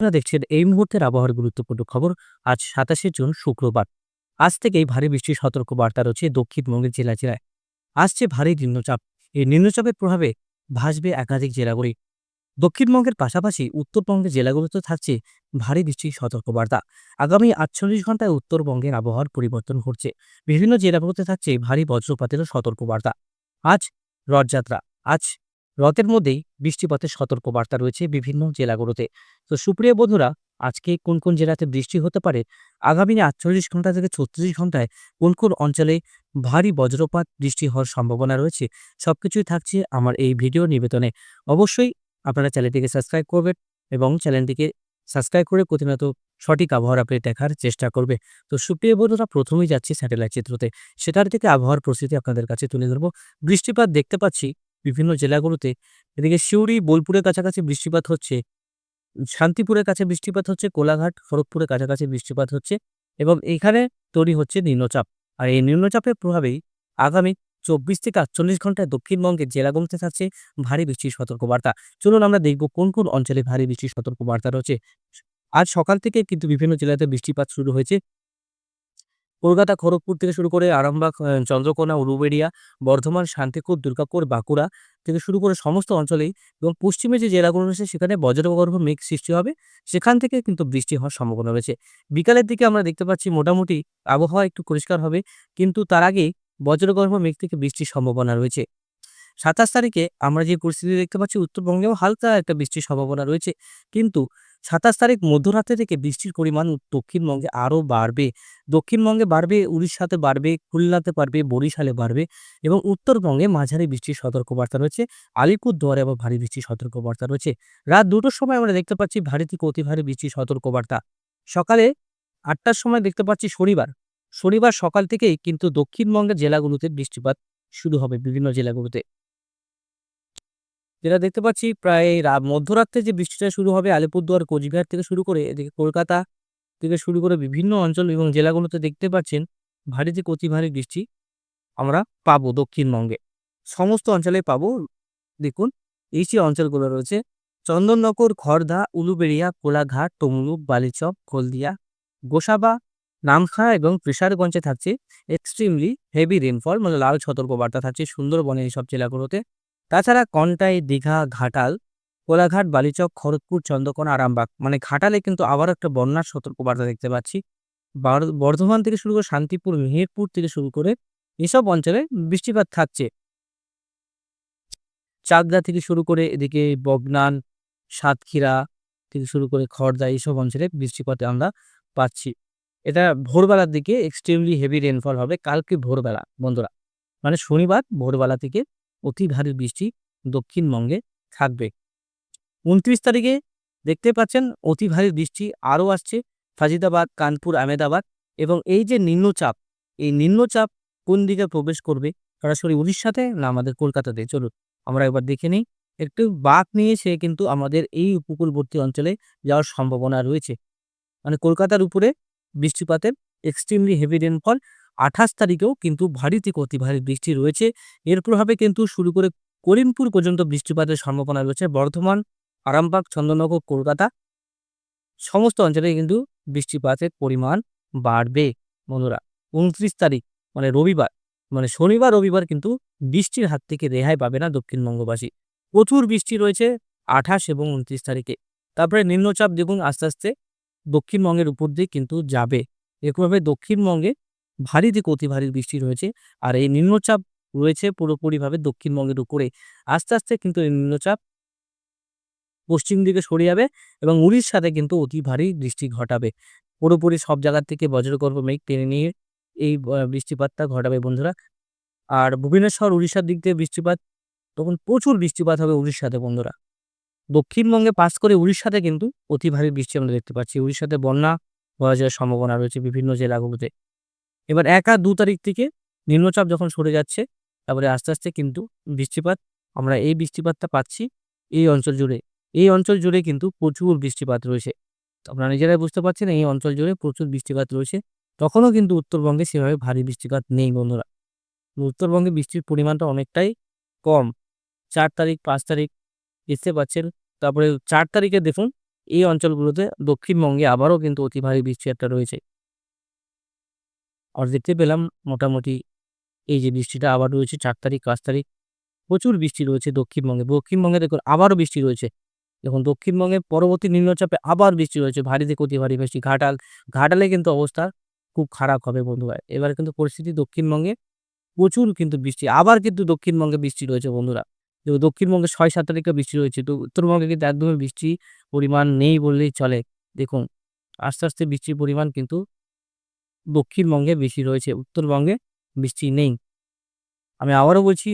আপনারা দেখছেন এই মুহূর্তের আবহাওয়ার গুরুত্বপূর্ণ খবর। আজ সাতাশে জুন, শুক্রবার। আজ থেকেই ভারী বৃষ্টির সতর্ক বার্তা রয়েছে দক্ষিণবঙ্গের জেলা জেলায়। আসছে ভারী নিম্নচাপ। এই নিম্নচাপের প্রভাবে ভাসবে একাধিক জেলাগুলি। দক্ষিণবঙ্গের পাশাপাশি উত্তরবঙ্গের জেলাগুলোতে থাকছে ভারী বৃষ্টির সতর্কবার্তা। আগামী আটচল্লিশ ঘন্টায় উত্তরবঙ্গের আবহাওয়ার পরিবর্তন ঘটছে। বিভিন্ন জেলাগুলোতে থাকছে ভারী বজ্রপাতেরও সতর্কবার্তা। আজ রথযাত্রা। আজ রথের মধ্যেই বৃষ্টিপাতের সতর্কবার্তা রয়েছে বিভিন্ন জেলাগুলোতে। তো সুপ্রিয় বন্ধুরা, আজকে কোন কোন জেলাতে বৃষ্টি হতে পারে? আগামী আটচল্লিশ ঘণ্টা থেকে ছত্রিশ ঘন্টায় কোন কোন অঞ্চলে ভারী বজ্রপাত বৃষ্টি হওয়ার সম্ভাবনা রয়েছে, সবকিছুই থাকছে আমার এই ভিডিও নিবেদনে। অবশ্যই আপনারা চ্যানেলটিকে সাবস্ক্রাইব করবেন এবং চ্যানেলটিকে সাবস্ক্রাইব করে প্রতিনিয়ত সঠিক আবহাওয়ার আপডেট দেখার চেষ্টা করবে। তো সুপ্রিয় বন্ধুরা, প্রথমেই যাচ্ছি স্যাটেলাইট চিত্রতে। সেটার থেকে আবহাওয়ার পরিস্থিতি আপনাদের কাছে তুলে ধরবো। বৃষ্টিপাত দেখতে পাচ্ছি বিভিন্ন জেলাগুলোতে। এদিকে সিউড়ি, বোলপুরের কাছাকাছি বৃষ্টিপাত হচ্ছে, শান্তিপুরের কাছে বৃষ্টিপাত হচ্ছে, কোলাঘাট, খড়গপুরের কাছাকাছি বৃষ্টিপাত হচ্ছে এবং এখানে তৈরি হচ্ছে নিম্নচাপ। আর এই নিম্নচাপের প্রভাবেই আগামী চব্বিশ থেকে আটচল্লিশ ঘন্টায় দক্ষিণবঙ্গের জেলাগুলোতে থাকছে ভারী বৃষ্টির সতর্কবার্তা। চলুন আমরা দেখব কোন কোন অঞ্চলে ভারী বৃষ্টির সতর্কবার্তা রয়েছে। আজ সকাল থেকে কিন্তু বিভিন্ন জেলাতে বৃষ্টিপাত শুরু হয়েছে। কলকাতা, খড়গপুর থেকে শুরু করে আরামবাগ চন্দ্রকোনা, উলুবেড়িয়া, বর্ধমান, শান্তিপুর, দুর্গাপুর, বাঁকুড়া থেকে শুরু করে সমস্ত অঞ্চলেই এবং পশ্চিমে যে জেলাগুলো রয়েছে সেখানে বজ্রগর্ভ মেঘ সৃষ্টি হবে। সেখান থেকে কিন্তু বৃষ্টি হওয়ার সম্ভাবনা রয়েছে। বিকালের দিকে আমরা দেখতে পাচ্ছি মোটামুটি আবহাওয়া একটু পরিষ্কার হবে কিন্তু তার আগে বজ্রগর্ভ মেঘ থেকে বৃষ্টির সম্ভাবনা রয়েছে। সাতাশ তারিখে আমরা যে পরিস্থিতি দেখতে পাচ্ছি, উত্তরবঙ্গেও হালকা একটা বৃষ্টির সম্ভাবনা রয়েছে। কিন্তু সাতাশ তারিখ মধ্যরাতে থেকে বৃষ্টির পরিমাণ দক্ষিণবঙ্গে আরও বাড়বে। দক্ষিণবঙ্গে বাড়বে, উড়িষ্যাতে বাড়বে, খুলনাতে বাড়বে, বরিশালে বাড়বে এবং উত্তরবঙ্গে মাঝারি বৃষ্টির সতর্কবার্তা রয়েছে। আলিপুরদুয়ারে আবার ভারী বৃষ্টির সতর্কবার্তা রয়েছে। রাত দুটোর সময় আমরা দেখতে পাচ্ছি ভারী থেকে অতি ভারী বৃষ্টির সতর্কবার্তা। সকালে আটটার সময় দেখতে পাচ্ছি শনিবার। শনিবার সকাল থেকেই কিন্তু দক্ষিণবঙ্গের জেলাগুলোতে বৃষ্টিপাত শুরু হবে, বিভিন্ন জেলাগুলোতে। যেটা দেখতে পাচ্ছি প্রায় মধ্যরাত্রে যে বৃষ্টিটা শুরু হবে আলিপুরদুয়ার, কোচবিহার থেকে শুরু করে এদিকে কলকাতা থেকে শুরু করে বিভিন্ন অঞ্চল এবং জেলাগুলোতে দেখতে পাচ্ছেন ভারী থেকে অতি ভারী বৃষ্টি আমরা পাবো দক্ষিণবঙ্গে। সমস্ত অঞ্চলে পাবো। দেখুন, এই যে অঞ্চলগুলো রয়েছে, চন্দননগর খড়দা উলুবেড়িয়া, কোলাঘাট, তমলুক, বালিচক, হলদিয়া, গোসাবা, নামখা এবং প্রেসারগঞ্জে থাকছে এক্সট্রিমলি হেভি রেনফল মানে লাল সতর্কবার্তা থাকছে সুন্দরবনের এইসব জেলাগুলোতে। তাছাড়া কন্টাই, দীঘা, ঘাটাল, কোলাঘাট, বালিচক, খড়গপুর, চন্দ্রকোনা, আরামবাগ। মানে ঘাটালে কিন্তু আবার একটা বন্যার সতর্কবার্তা দেখতে পাচ্ছি। বর্ধমান থেকে শুরু করে শান্তিপুর, মেহেরপুর থেকে শুরু করে এসব অঞ্চলে বৃষ্টিপাত থাকছে। চাকদা থেকে শুরু করে এদিকে বগনান, সাতক্ষীরা থেকে শুরু করে খড়দা এইসব অঞ্চলে বৃষ্টিপাত আমরা পাচ্ছি। এটা ভোরবেলার দিকে এক্সট্রিমলি হেভি রেনফল হবে কালকে ভোরবেলা, বন্ধুরা। মানে শনিবার ভোরবেলা থেকে অতি ভারী বৃষ্টি দক্ষিণবঙ্গে থাকবে। উনত্রিশ তারিখে দেখতে পাচ্ছেন অতি ভারী বৃষ্টি আরও আসছে, ফাজিদাবাদ, কানপুর, আহমেদাবাদ এবং এই যে নিম্নচাপ, এই নিম্নচাপ কোন দিকে প্রবেশ করবে? সরাসরি উড়িষ্যাতে না আমাদের কলকাতাতে? চলুন, আমরা একবার দেখে নিই। একটু বাঁক নিয়ে সে কিন্তু আমাদের এই উপকূলবর্তী অঞ্চলে যাওয়ার সম্ভাবনা রয়েছে। মানে কলকাতার উপরে বৃষ্টিপাতের এক্সট্রিমলি হেভি রেনফল আঠাশ তারিখেও কিন্তু ভারী থেকে অতি ভারী বৃষ্টি রয়েছে। এর প্রভাবে কিন্তু শুরু করে করিমপুর পর্যন্ত বৃষ্টিপাতের সম্ভাবনা রয়েছে। বর্ধমান, আরামবাগ চন্দননগর কলকাতা সমস্ত অঞ্চলে কিন্তু বৃষ্টিপাতের পরিমাণ বাড়বে। বন্ধুরা, উনত্রিশ তারিখ মানে রবিবার মানে শনিবার, রবিবার কিন্তু বৃষ্টির হাত থেকে রেহাই পাবে না দক্ষিণবঙ্গবাসী। প্রচুর বৃষ্টি রয়েছে আঠাশ এবং উনত্রিশ তারিখে। তারপরে নিম্নচাপ দেখুন আস্তে আস্তে দক্ষিণবঙ্গের উপর দিয়ে কিন্তু যাবে। এরকমভাবে দক্ষিণবঙ্গে ভারী থেকে অতি ভারী বৃষ্টি রয়েছে আর এই নিম্নচাপ রয়েছে পুরোপুরিভাবে দক্ষিণবঙ্গের উপরে। আস্তে আস্তে কিন্তু এই নিম্নচাপ পশ্চিম দিকে সরে যাবে এবং উড়িষ্যাতে কিন্তু অতি ভারী বৃষ্টি ঘটাবে। পুরোপুরি সব জায়গার থেকে বজ্রগর্ভ মেঘ টেনে নিয়ে এই বৃষ্টিপাতটা ঘটাবে বন্ধুরা। আর ভুবনেশ্বর উড়িষ্যার দিক থেকে বৃষ্টিপাত, তখন প্রচুর বৃষ্টিপাত হবে উড়িষ্যাতে বন্ধুরা। দক্ষিণবঙ্গে পাস করে উড়িষ্যাতে কিন্তু অতি ভারী বৃষ্টি আমরা দেখতে পাচ্ছি। উড়িষ্যাতে বন্যা হওয়া যাওয়ার সম্ভাবনা রয়েছে বিভিন্ন জেলাগুলোতে। এবার এক দু তারিখ থেকে নিম্নচাপ যখন সরে যাচ্ছে, তারপরে আস্তে আস্তে কিন্তু বৃষ্টিপাত, আমরা এই বৃষ্টিপাতটা পাচ্ছি এই অঞ্চল জুড়ে। এই অঞ্চল জুড়ে কিন্তু প্রচুর বৃষ্টিপাত রয়েছে। আপনারা নিজেরাই বুঝতে পারছেন, এই অঞ্চল জুড়ে প্রচুর বৃষ্টিপাত রয়েছে। তখনও কিন্তু উত্তরবঙ্গে সেভাবে ভারী বৃষ্টিপাত নেই, বন্ধুরা। উত্তরবঙ্গে বৃষ্টির পরিমাণটা অনেকটাই কম। চার তারিখ, পাঁচ তারিখ, দেখতে পাচ্ছেন। তারপরে চার তারিখে দেখুন, এই অঞ্চলগুলোতে দক্ষিণবঙ্গে আবারও কিন্তু অতি ভারী বৃষ্টি একটা রয়েছে। আর দেখতে পেলাম মোটামুটি এই যে বৃষ্টিটা আবার রয়েছে, চার তারিখ, পাঁচ তারিখ, প্রচুর বৃষ্টি রয়েছে দক্ষিণবঙ্গে। দক্ষিণবঙ্গে দেখুন আবারও বৃষ্টি রয়েছে। দেখুন দক্ষিণবঙ্গে পরবর্তী নিম্নচাপে আবার বৃষ্টি রয়েছে, ভারী থেকে অতি ভারী বৃষ্টি। ঘাটাল, ঘাটালে কিন্তু অবস্থা খুব খারাপ হবে বন্ধুরা এবার কিন্তু পরিস্থিতি দক্ষিণবঙ্গে প্রচুর কিন্তু বৃষ্টি, আবার কিন্তু দক্ষিণবঙ্গে বৃষ্টি রয়েছে বন্ধুরা। দক্ষিণবঙ্গে ছয়, সাত তারিখে বৃষ্টি রয়েছে, তো উত্তরবঙ্গে কিন্তু একদমই বৃষ্টি পরিমাণ নেই বললেই চলে। দেখুন আস্তে আস্তে বৃষ্টির পরিমাণ কিন্তু দক্ষিণবঙ্গে বেশি রয়েছে, উত্তরবঙ্গে বৃষ্টি নেই। আমি আবারও বলছি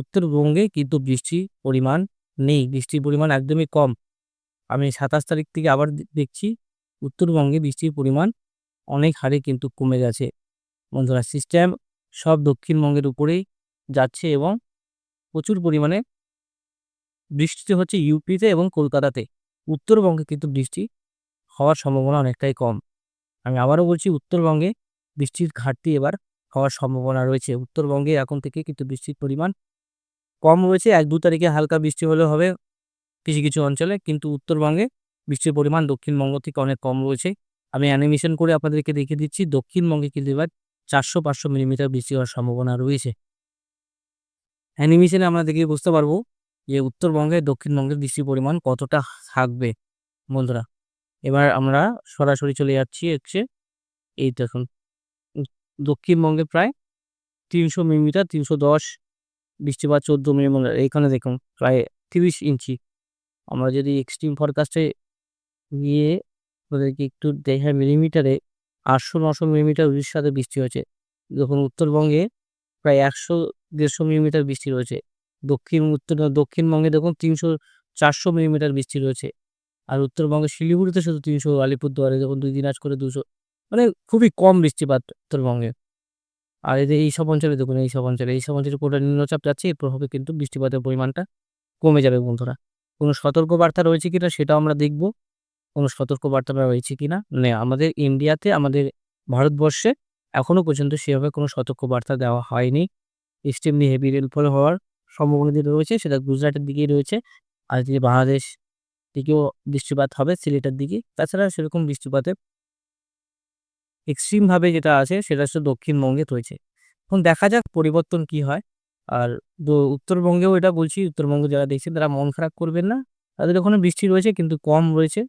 উত্তরবঙ্গে কিন্তু বৃষ্টির পরিমাণ নেই, বৃষ্টির পরিমাণ একদমই কম। আমি সাতাশ তারিখ থেকে আবার দেখছি, উত্তরবঙ্গে বৃষ্টির পরিমাণ অনেক হারে কিন্তু কমে গেছে। বন্ধুরা সিস্টেম সব দক্ষিণবঙ্গের উপরেই যাচ্ছে এবং প্রচুর পরিমাণে বৃষ্টিতে হচ্ছে ইউপিতে এবং কলকাতাতে। উত্তরবঙ্গে কিন্তু বৃষ্টি হওয়ার সম্ভাবনা অনেকটাই কম। আমি আবারও বলছি, উত্তরবঙ্গে বৃষ্টির ঘাটতি এবার হওয়ার সম্ভাবনা রয়েছে। উত্তরবঙ্গে এখন থেকে কিন্তু বৃষ্টির পরিমাণ কম রয়েছে এক দু তারিখে হালকা বৃষ্টি হলে হবে কিছু কিছু অঞ্চলে, কিন্তু উত্তরবঙ্গে বৃষ্টির পরিমাণ দক্ষিণবঙ্গ থেকে অনেক কম রয়েছে। আমি অ্যানিমেশন করে আপনাদেরকে দেখিয়ে দিচ্ছি, দক্ষিণবঙ্গে কিন্তু এবার চারশো, পাঁচশো মিলিমিটার বৃষ্টি হওয়ার সম্ভাবনা রয়েছে। অ্যানিমেশনে আমরা দেখে বুঝতে পারব যে উত্তরবঙ্গে দক্ষিণবঙ্গের বৃষ্টির পরিমাণ কতটা থাকবে। বন্ধুরা এবার আমরা সরাসরি চলে যাচ্ছি হচ্ছে এই দেখুন, দক্ষিণবঙ্গে প্রায় তিনশো মিলিমিটার, তিনশো দশ বৃষ্টিপাত চোদ্দ মিলিমিটার, এইখানে দেখুন প্রায় তিরিশ ইঞ্চি। আমরা যদি এক্সট্রিম ফরকাস্টে গিয়ে ওদেরকে একটু দেখে মিলিমিটারে, আটশো, নশো মিলিমিটার উড়িষ্যাতে বৃষ্টি হয়েছে। দেখুন উত্তরবঙ্গে প্রায় একশো, দেড়শো মিলিমিটার বৃষ্টি রয়েছে। দক্ষিণ, উত্তর, দক্ষিণবঙ্গে দেখুন তিনশো, চারশো মিলিমিটার বৃষ্টি রয়েছে। আর উত্তরবঙ্গের শিলিগুড়িতে শুধু তিনশো, আলিপুরদুয়ারে দেখুন দুই দিন আজ করে দুশো মানে খুবই কম বৃষ্টিপাত উত্তরবঙ্গে। আর এই সব অঞ্চলে দেখুন, এই সব অঞ্চলে, এই সব অঞ্চলে কোটা নিম্নচাপ যাচ্ছে এর প্রভাবে কিন্তু বৃষ্টিপাতের পরিমাণটা কমে যাবে বন্ধুরা। কোনো সতর্কবার্তা রয়েছে কিনা সেটাও আমরা দেখব। কোনো সতর্কবার্তা রয়েছে কিনা? না আমাদের ইন্ডিয়াতে, আমাদের ভারতবর্ষে এখনও পর্যন্ত সেভাবে কোনো সতর্কবার্তা দেওয়া হয়নি। এক্সট্রিমলি হেভি রেনফল হওয়ার সম্ভাবনা যেটা রয়েছে, সেটা গুজরাটের দিকেই রয়েছে। আর যে বাংলাদেশ দিকেও বৃষ্টিপাত হবে সিলেটের দিকে। তাছাড়া সেরকম বৃষ্টিপাতের এক্সট্রিমভাবে যেটা আছে সেটা হচ্ছে দক্ষিণবঙ্গে রয়েছে এখন দেখা যাক পরিবর্তন কি হয়। আর উত্তরবঙ্গেও এটা বলছি, উত্তরবঙ্গে যারা দেখছেন তারা মন খারাপ করবেন না। তাদের এখনও বৃষ্টি রয়েছে কিন্তু কম রয়েছে।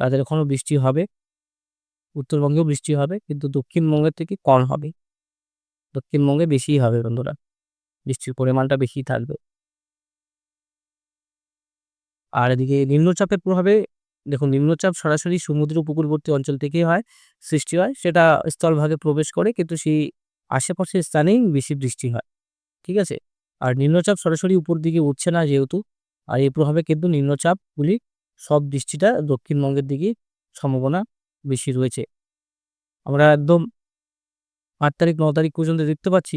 তাদের ওখানেও বৃষ্টি হবে। উত্তরবঙ্গেও বৃষ্টি হবে কিন্তু দক্ষিণবঙ্গের থেকে কম হবে। দক্ষিণবঙ্গে বেশিই হবে বন্ধুরা। বৃষ্টির পরিমাণটা বেশি থাকবে। আর এদিকে নিম্নচাপের প্রভাবে, দেখুন নিম্নচাপ সরাসরি সমুদ্র উপকূলবর্তী অঞ্চল থেকেই হয়, সৃষ্টি হয়। সেটা স্থলভাগে প্রবেশ করে, কিন্তু সেই আশেপাশের স্থানেই বেশি বৃষ্টি হয়। ঠিক আছে? আর নিম্নচাপ সরাসরি উপর দিকে উঠছে না যেহেতু, আর এই প্রভাবে কিন্তু নিম্নচাপগুলি সব বৃষ্টিটা দক্ষিণবঙ্গের দিকে সম্ভাবনা বেশি রয়েছে। আমরা একদম আট তারিখ, ন তারিখ পর্যন্ত দেখতে পাচ্ছি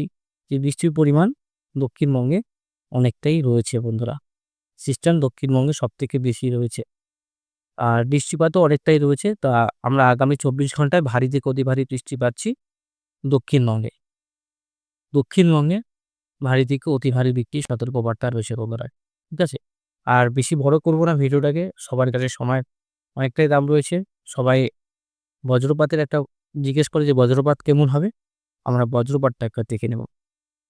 যে বৃষ্টির পরিমাণ দক্ষিণবঙ্গে অনেকটাই রয়েছে বন্ধুরা। সিস্টেম দক্ষিণবঙ্গে সব থেকে বেশি রয়েছে। আর বৃষ্টিপাতও অনেকটাই রয়েছে, তা আমরা আগামী চব্বিশ ঘন্টায় ভারী থেকে অতি ভারী বৃষ্টি পাচ্ছি দক্ষিণবঙ্গে। দক্ষিণবঙ্গে ভারী থেকে অতি ভারী বৃষ্টির সতর্কবার্তা রয়েছে বন্ধুরা, ঠিক আছে? আর বেশি বড় করব না ভিডিওটাকে, সবার কাছে সময় অনেকটাই দাম রয়েছে, সবাই বজ্রপাতের একটা জিজ্ঞেস করে যে বজ্রপাত কেমন হবে, আমরা বজ্রপাতটা একটা দেখে নেব।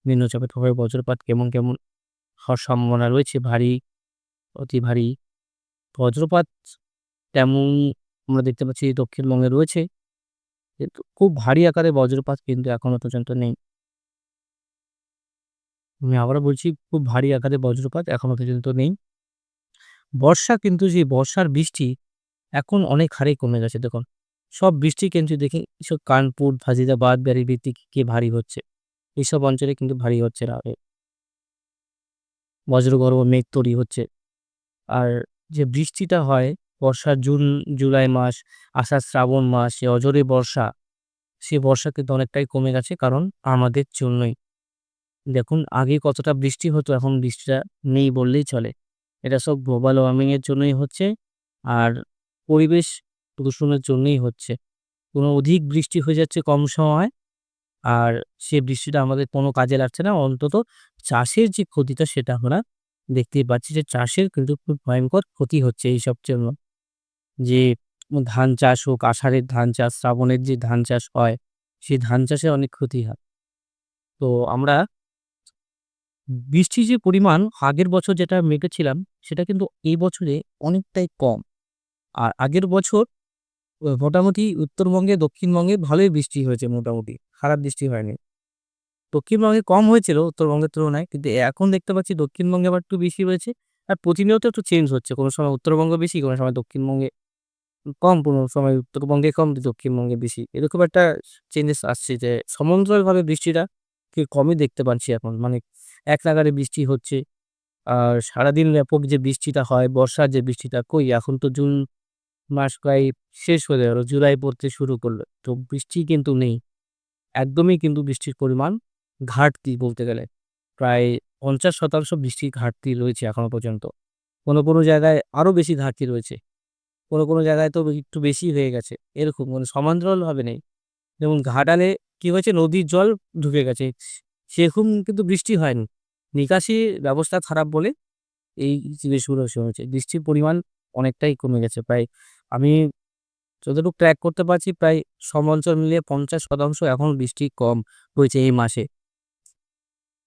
নিম্নচাপের প্রভাবে বজ্রপাত কেমন কেমন হওয়ার সম্ভাবনা রয়েছে, ভারী অতি ভারী বজ্রপাত। তেমন আমরা দেখতে পাচ্ছি দক্ষিণবঙ্গে রয়েছে। খুব ভারী আকারে বজ্রপাত কিন্তু এখনও পর্যন্ত নেই। আমি আবারও বলছি, খুব ভারী আকারে বজ্রপাত এখনও পর্যন্ত নেই। বর্ষা কিন্তু যে বর্ষার বৃষ্টি, এখন অনেক হারে কমে গেছে, দেখুন। সব বৃষ্টি কিন্তু দেখি, সব কানপুর ফাজিদাবাদ ব্যারিবির কে ভারী হচ্ছে। এইসব অঞ্চলে কিন্তু ভারী হচ্ছে না। বজ্রগর্ভ মেঘ তৈরি হচ্ছে। আর যে বৃষ্টিটা হয়, বর্ষার জুন, জুলাই মাস, আষাঢ়, শ্রাবণ মাস সে অজরে বর্ষা, সে বর্ষা কিন্তু অনেকটাই কমে গেছে কারণ আমাদের জন্যই দেখুন, আগে কতটা বৃষ্টি হতো, এখন বৃষ্টিটা নেই বললেই চলে। এটা সব গ্লোবাল ওয়ার্মিংয়ের জন্যই হচ্ছে আর পরিবেশ প্রদূষণের জন্যই হচ্ছে। কোনো অধিক বৃষ্টি হয়ে যাচ্ছে কম সময় আর সে বৃষ্টিটা আমাদের কোনো কাজে লাগছে না। অন্তত চাষের যে ক্ষতিটা সেটা আমরা দেখতেই পাচ্ছি যে চাষের কিন্তু খুব ভয়ঙ্কর ক্ষতি হচ্ছে এইসব জন্য যে ধান চাষ হোক, আষাঢ়ের ধান চাষ, শ্রাবণের যে ধান চাষ হয়, সেই ধান চাষে অনেক ক্ষতি হয়। তো আমরা বৃষ্টির যে পরিমাণ আগের বছর যেটা মেপেছিলাম, সেটা কিন্তু এই বছরে অনেকটাই কম। আর আগের বছর মোটামুটি উত্তরবঙ্গে, দক্ষিণবঙ্গে ভালোই বৃষ্টি হয়েছে মোটামুটি। খারাপ বৃষ্টি হয়নি। দক্ষিণবঙ্গে কম হয়েছিল উত্তরবঙ্গের তুলনায়। কিন্তু এখন দেখতে পাচ্ছি দক্ষিণবঙ্গে আবার একটু বেশি হয়েছে। আর প্রতিনিয়ত একটু চেঞ্জ হচ্ছে। কোনো সময় উত্তরবঙ্গ বেশি, কোনো সময় দক্ষিণবঙ্গে কম, কোনো সময় উত্তরবঙ্গে কম, দক্ষিণবঙ্গে বেশি। এরকম একটা চেঞ্জেস আসছে যে সমান্তরালভাবে বৃষ্টিটা কে কমই দেখতে পাচ্ছি এখন। মানে এক নাগাড়ে বৃষ্টি হচ্ছে। আর সারাদিন ব্যাপক যে বৃষ্টিটা হয়, বর্ষার যে বৃষ্টিটা কই এখন তো জুন মাস প্রায় শেষ হয়ে গেল। জুলাই পড়তে শুরু করল। তো বৃষ্টি কিন্তু নেই। একদমই কিন্তু বৃষ্টির পরিমাণ ঘাটতি বলতে গেলে। প্রায় ৫০% বৃষ্টির ঘাটতি রয়েছে এখনও পর্যন্ত। কোনো, কোনো জায়গায় আরও বেশি ঘাটতি রয়েছে। কোনো, কোনো জায়গায় তো একটু বেশি হয়ে গেছে। এরকম মানে সমান্তরালভাবে নেই। যেমন ঘাটালে কি হয়েছে নদীর জল ঢুকে গেছে। সেরকম কিন্তু বৃষ্টি হয়নি। নিকাশি ব্যবস্থা খারাপ বলে এই জিনিসগুলো হয়েছে। বৃষ্টির পরিমাণ অনেকটাই কমে গেছে। প্রায় আমি যতটুকু ট্র্যাক করতে পারছি প্রায় সব অঞ্চল মিলিয়ে পঞ্চাশ শতাংশ এখন বৃষ্টি কম হয়েছে এই মাসে।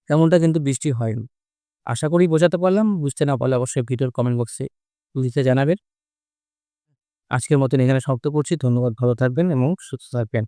তেমনটা কিন্তু বৃষ্টি হয়নি। আশা করি বোঝাতে পারলাম। বুঝতে না পারলে অবশ্যই ভিডিওর কমেন্ট বক্সে লিখে জানাবেন। আজকের মতন এখানে শক্ত করছি। ধন্যবাদ। ভালো থাকবেন এবং সুস্থ থাকবেন।